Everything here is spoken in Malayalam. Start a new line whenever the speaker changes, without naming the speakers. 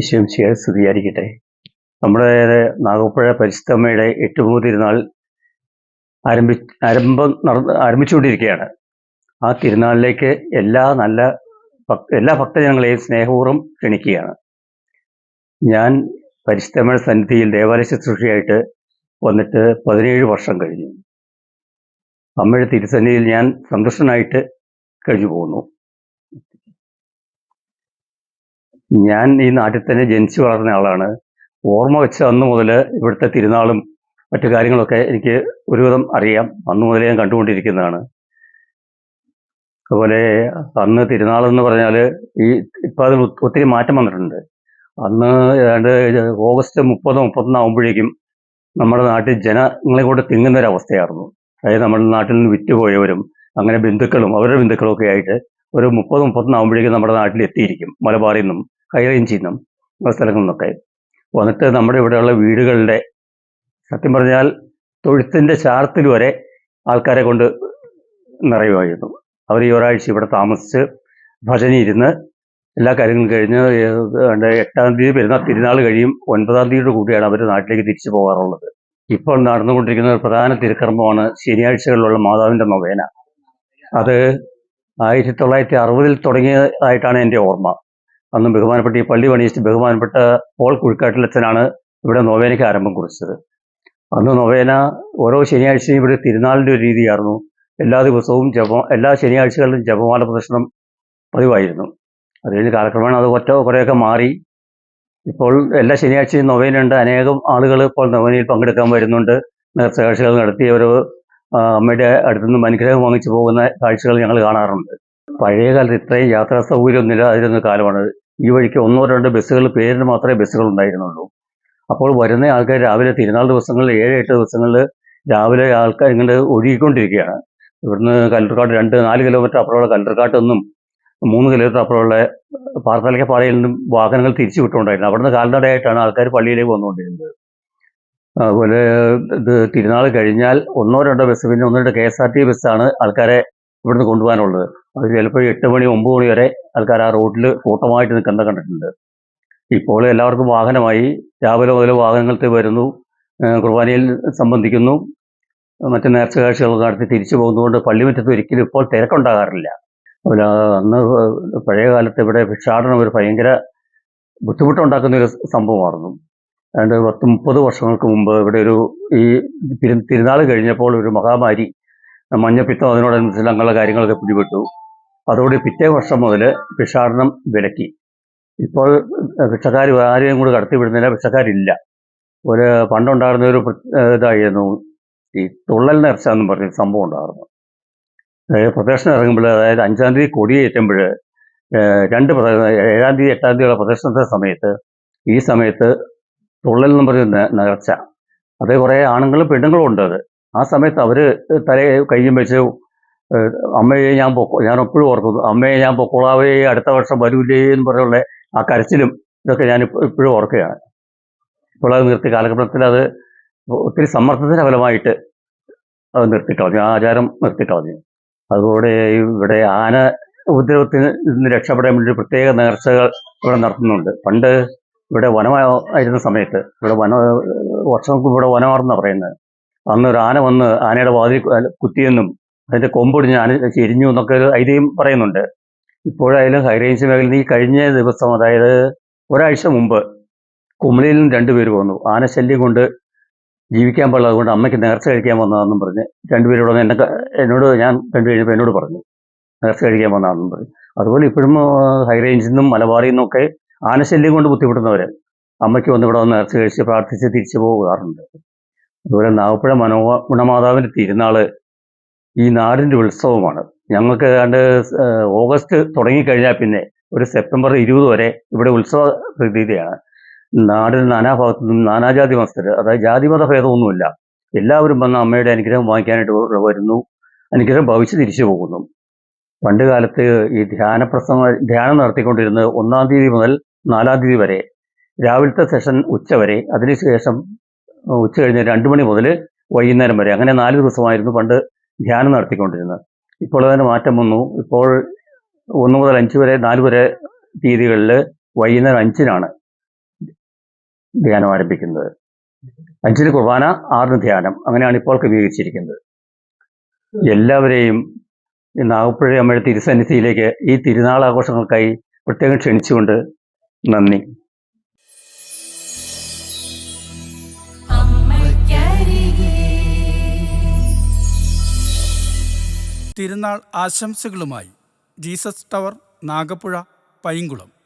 വിശ്വം ചെയ്യാൻ നമ്മുടെ നാഗപ്പുഴ പരിശുദ്ധമ്മയുടെ എട്ടുമൂന്ന് തിരുനാൾ ആരംഭി ആരംഭം നടന്ന് ആരംഭിച്ചുകൊണ്ടിരിക്കുകയാണ്. ആ തിരുനാളിലേക്ക് എല്ലാ നല്ല എല്ലാ ഭക്തജനങ്ങളെയും സ്നേഹപൂർവം ക്ഷണിക്കുകയാണ്. ഞാൻ പരിശുദ്ധമ്മയുടെ സന്നിധിയിൽ ദേവാലയ ശുശ്രൂഷയായിട്ട് വന്നിട്ട് പതിനേഴ് വർഷം കഴിഞ്ഞു. അമ്മയുടെ തിരുസന്നിധിയിൽ ഞാൻ സന്തുഷ്ടനായിട്ട് കഴിഞ്ഞു പോകുന്നു ഞാൻ ഈ നാട്ടിൽ തന്നെ ജനിച്ചു വളർന്ന ആളാണ്. ഓർമ്മ വെച്ച അന്ന് മുതൽ ഇവിടുത്തെ തിരുനാളും മറ്റു കാര്യങ്ങളൊക്കെ എനിക്ക് ഒരുവിധം അറിയാം. അന്ന് മുതലേ ഞാൻ കണ്ടുകൊണ്ടിരിക്കുന്നതാണ്. അതുപോലെ അന്ന് തിരുനാൾ എന്ന് പറഞ്ഞാൽ ഈ ഇപ്പം അത് ഒത്തിരി മാറ്റം വന്നിട്ടുണ്ട്. അന്ന് ഏതാണ്ട് ഓഗസ്റ്റ് മുപ്പത് മുപ്പത്തൊന്ന് ആകുമ്പോഴേക്കും നമ്മുടെ നാട്ടിൽ ജനങ്ങളെ കൊണ്ട് തിങ്ങുന്ന ഒരു അവസ്ഥയായിരുന്നു അതായത് നമ്മുടെ നാട്ടിൽ നിന്ന് വിറ്റുപോയവരും അങ്ങനെ ബന്ധുക്കളും അവരുടെ ബന്ധുക്കളും ഒക്കെ ആയിട്ട് ഒരു മുപ്പത് മുപ്പത്തൊന്ന് ആകുമ്പോഴേക്കും നമ്മുടെ നാട്ടിൽ എത്തിയിരിക്കും മലബാറിൽ നിന്നും. ഹൈറേഞ്ചിൽ നിന്നും സ്ഥലങ്ങളിൽ നിന്നൊക്കെ വന്നിട്ട് നമ്മുടെ ഇവിടെയുള്ള വീടുകളുടെ സത്യം പറഞ്ഞാൽ തൊഴുത്തിന്റെ ചാർത്തിൽ വരെ ആൾക്കാരെ കൊണ്ട് നിറയുമായിരുന്നു. അവർ ഈ ഒരാഴ്ച ഇവിടെ താമസിച്ച് ഭജന ഇരുന്ന് എല്ലാ കാര്യങ്ങളും കഴിഞ്ഞ് എട്ടാം തീയതി പെരുന്നാൾ തിരുനാൾ കഴിയും ഒൻപതാം തീയതിയോട് കൂടിയാണ് അവർ നാട്ടിലേക്ക് തിരിച്ചു പോകാറുള്ളത്. ഇപ്പോൾ നടന്നുകൊണ്ടിരിക്കുന്ന ഒരു പ്രധാന തിരുക്കർമ്മമാണ് ശനിയാഴ്ചകളിലുള്ള മാതാവിന്റെ നൊവേന. അത് ആയിരത്തി തൊള്ളായിരത്തി അറുപതിൽ തുടങ്ങിയതായിട്ടാണ് എന്റെ ഓർമ്മ. അന്ന് ബഹുമാനപ്പെട്ട ഈ പള്ളി പണിയിച്ച് ബഹുമാനപ്പെട്ട പോൾ കുഴിക്കാട്ടിലച്ഛനാണ് ഇവിടെ നൊവേനയ്ക്ക് ആരംഭം കുറിച്ചത്. അന്ന് നൊവേന ഓരോ ശനിയാഴ്ചയും ഇവിടെ തിരുനാളിന്റെ ഒരു രീതിയായിരുന്നു. എല്ലാ ദിവസവും ജപ എല്ലാ ശനിയാഴ്ചകളിലും ജപമാല പ്രദർശനം പതിവായിരുന്നു. അത് കഴിഞ്ഞ് കാലക്രമേണ അത് ഒറ്റ കുറേയൊക്കെ മാറി. ഇപ്പോൾ എല്ലാ ശനിയാഴ്ചയും നൊവേനുണ്ട് അനേകം ആളുകൾ ഇപ്പോൾ നൊവേനയിൽ പങ്കെടുക്കാൻ വരുന്നുണ്ട്. നേർച്ചകാഴ്ചകൾ നടത്തി ഒരു ആ, അമ്മയുടെ അടുത്തുനിന്ന് അനുഗ്രഹം വാങ്ങിച്ചു പോകുന്ന കാഴ്ചകൾ ഞങ്ങൾ കാണാറുണ്ട്. പഴയ കാലത്ത് ഇത്രയും യാത്രാ സൗകര്യം ഇല്ലാതിരുന്ന കാലമാണ്. ഈ വഴിക്ക് ഒന്നോ രണ്ടോ ബസ്സുകൾ പേരിന് മാത്രമേ ബസ്സുകൾ ഉണ്ടായിരുന്നുള്ളൂ. അപ്പോൾ വരുന്ന ആൾക്കാർ രാവിലെ തിരുനാൾ ദിവസങ്ങളിൽ ഏഴ് എട്ട് ദിവസങ്ങളിൽ രാവിലെ ആൾക്കാർ ഇങ്ങനെ ഒഴുകിക്കൊണ്ടിരിക്കുകയാണ്. ഇവിടുന്ന് കല്ലൂർക്കാട് രണ്ട് നാല് കിലോമീറ്റർ അപ്പുറമുള്ള കല്ലൂർക്കാട്ട് നിന്നും മൂന്ന് കിലോമീറ്റർ അപ്പുറമുള്ള പാർത്തലക്ക പാറയിൽ നിന്നും വാഹനങ്ങൾ തിരിച്ചു വിട്ടുകൊണ്ടായിരുന്നു. അവിടുന്ന് കാൽനടയായിട്ടാണ് ആൾക്കാർ പള്ളിയിലേക്ക് വന്നുകൊണ്ടിരുന്നത്. അതുപോലെ ഇത് തിരുനാൾ കഴിഞ്ഞാൽ ഒന്നോ രണ്ടോ ബസ് പിന്നെ ഒന്ന് രണ്ട് കെ എസ് ആർ ടി ബസ്സാണ് ആൾക്കാരെ ഇവിടുന്ന് കൊണ്ടുപോകാനുള്ളത്. അത് ചിലപ്പോൾ എട്ട് മണി ഒമ്പത് മണി വരെ ആൾക്കാർ ആ റോഡിൽ കൂട്ടമായിട്ട് നിൽക്കുന്നത് കണ്ടിട്ടുണ്ട്. ഇപ്പോൾ എല്ലാവർക്കും വാഹനമായി. രാവിലെ മുതൽ വാഹനങ്ങൾ വരുന്നു. കുർബാനയിൽ സംബന്ധിക്കുന്നു. മറ്റ് നേർച്ച നടത്തി തിരിച്ചു പോകുന്നതുകൊണ്ട് പള്ളിമുറ്റത്ത് ഒരിക്കലും ഇപ്പോൾ തിരക്കുണ്ടാകാറില്ല. അതുപോലെ അന്ന് പഴയ കാലത്ത് ഇവിടെ ഭിക്ഷാടനം ഒരു ഭയങ്കര ബുദ്ധിമുട്ടുണ്ടാക്കുന്ന ഒരു സംഭവമായിരുന്നു. ഏതാണ്ട് പത്ത് മുപ്പത് വർഷങ്ങൾക്ക് മുമ്പ് ഇവിടെ ഒരു ഈ തിരുനാൾ കഴിഞ്ഞപ്പോൾ ഒരു മഹാമാരി മഞ്ഞപ്പിത്തം അതിനോടനുസരിച്ച് അങ്ങനെയുള്ള കാര്യങ്ങളൊക്കെ പിടിപെട്ടു. അതോടെ പിറ്റേ വർഷം മുതൽ ഭിക്ഷാടനം വിലക്കി. ഇപ്പോൾ ഭിക്ഷക്കാർ ആരെയും കൂടി കടത്തിവിടുന്നില്ല ഭിക്ഷക്കാരില്ല. ഒരു പണ്ടുണ്ടായിരുന്ന ഒരു ഇതായിരുന്നു ഈ തുള്ളൽ നേർച്ച എന്നും പറഞ്ഞൊരു സംഭവം ഉണ്ടായിരുന്നു. പ്രദക്ഷിണം ഇറങ്ങുമ്പോൾ അതായത് അഞ്ചാം തീയതി കൊടിയേറ്റുമ്പോൾ രണ്ട് ഏഴാം തീയതി എട്ടാം തീയതിയുള്ള പ്രദക്ഷിണത്തെ സമയത്ത് ഈ സമയത്ത് തുള്ളൽ എന്ന് പറഞ്ഞ നേർച്ച. അതേ കുറേ ആണുങ്ങളും പെണ്ണുങ്ങളും ഉണ്ട് അത്. ആ സമയത്ത് അവർ തല കയ്യും വെച്ച് അമ്മയെ ഞാൻ പൊക്കോ ഞാൻ എപ്പോഴും ഓർക്കുന്നു അമ്മയെ ഞാൻ പൊക്കോളാവേ അടുത്ത വർഷം വരൂലേ എന്ന് പറഞ്ഞുള്ള ആ കരച്ചിലും ഇതൊക്കെ ഞാൻ ഇപ്പോഴും ഓർക്കുകയാണ്. ഇപ്പോൾ അത് നിർത്തി കാലക്രമത്തിൽ അത് ഒത്തിരി സമ്മർദ്ദത്തിന്റെ ഫലമായിട്ട് അത് നിർത്തിക്കളഞ്ഞു ആ ആചാരം നിർത്തിക്കളഞ്ഞു അതുപോലെ ഇവിടെ ആന ഉപദ്രവത്തിന് നിന്ന് രക്ഷപ്പെടാൻ വേണ്ടി പ്രത്യേക നേർച്ചകൾ ഇവിടെ നടത്തുന്നുണ്ട്. പണ്ട് ഇവിടെ വനമായിരുന്ന സമയത്ത് ഇവിടെ വന വർഷങ്ങൾക്ക് ഇവിടെ വനമാർന്നാണ് പറയുന്നത്. അന്ന് ഒരു ആന വന്ന് ആനയുടെ വാതിൽ കുത്തിയെന്നും അതിന്റെ കൊമ്പൊടിഞ്ഞ് ആന ചെരിഞ്ഞു എന്നൊക്കെ ഒരു ഐതിഹ്യം പറയുന്നുണ്ട്. ഇപ്പോഴായാലും ഹൈറേഞ്ച് മേഖലയിൽ ഈ കഴിഞ്ഞ ദിവസം അതായത് ഒരാഴ്ച മുമ്പ് കുമളിയിൽ നിന്ന് രണ്ടുപേര് വന്നു. ആനശല്യം കൊണ്ട് ജീവിക്കാൻ പാടില്ല അതുകൊണ്ട് അമ്മയ്ക്ക് നേർച്ച കഴിക്കാൻ വന്നതാണെന്നും പറഞ്ഞ് രണ്ടുപേരും ഇവിടെ എന്നെ എന്നോട് ഞാൻ കണ്ടു കഴിഞ്ഞപ്പോൾ എന്നോട് പറഞ്ഞു നേർച്ച കഴിക്കാൻ വന്നതാണെന്നും പറഞ്ഞു. അതുപോലെ ഇപ്പോഴും ഹൈറേഞ്ചിൽ നിന്നും മലബാറിൽ നിന്നൊക്കെ ആനശല്യം കൊണ്ട് ബുദ്ധിമുട്ടുന്നവർ അമ്മയ്ക്ക് വന്ന് ഇവിടെ വന്ന് നേർച്ച കഴിച്ച് പ്രാർത്ഥിച്ച് തിരിച്ചു പോകാറുണ്ട്. അതുപോലെ നാഗപ്പുഴ മനോ ഗുണമാതാവിന്റെ തിരുനാൾ ഈ നാടിന്റെ ഉത്സവമാണ്. ഞങ്ങൾക്ക് ഏതാണ്ട് ഓഗസ്റ്റ് തുടങ്ങിക്കഴിഞ്ഞാൽ പിന്നെ ഒരു സെപ്റ്റംബർ ഇരുപത് വരെ ഇവിടെ ഉത്സവ പ്രതീതിയാണ്. നാടിൽ നാനാഭാഗത്തു നിന്നും നാനാജാതി മസ്തർ അതായത് ജാതിമത ഭേദമൊന്നുമില്ല. എല്ലാവരും വന്ന് അമ്മയുടെ അനുഗ്രഹം വാങ്ങിക്കാനായിട്ട് വരുന്നു. അനുഗ്രഹം ഭവിച്ച് തിരിച്ചു പോകുന്നു. പണ്ട് കാലത്ത് ഈ ധ്യാന പ്രസംഗ ധ്യാനം നടത്തിക്കൊണ്ടിരുന്നത് ഒന്നാം തീയതി മുതൽ നാലാം തീയതി വരെ രാവിലത്തെ സെഷൻ ഉച്ച വരെ. അതിനുശേഷം ഉച്ച കഴിഞ്ഞ് രണ്ട് മണി മുതൽ വൈകുന്നേരം വരെ. അങ്ങനെ നാല് ദിവസമായിരുന്നു പണ്ട് ധ്യാനം നടത്തിക്കൊണ്ടിരുന്നത്. ഇപ്പോൾ അതിന് മാറ്റം വന്നു. ഇപ്പോൾ ഒന്ന് മുതൽ അഞ്ച് വരെ നാല് വരെ തീയതികളിൽ വൈകുന്നേരം അഞ്ചിനാണ് ധ്യാനം ആരംഭിക്കുന്നത്. അഞ്ചിന് കുർബാന ആറിന് ധ്യാനം. അങ്ങനെയാണ് ഇപ്പോൾ ക്രമീകരിച്ചിരിക്കുന്നത്. എല്ലാവരെയും നാഗപ്പുഴ അമ്മയുടെ തിരുസന്നിധിയിലേക്ക് ഈ തിരുനാൾ ആഘോഷങ്ങൾക്കായി പ്രത്യേകം ക്ഷണിച്ചുകൊണ്ട് നന്ദി.
തിരുനാൾ ആശംസകളുമായി ജീസസ് ടവർ നാഗപ്പുഴ പൈങ്കുളം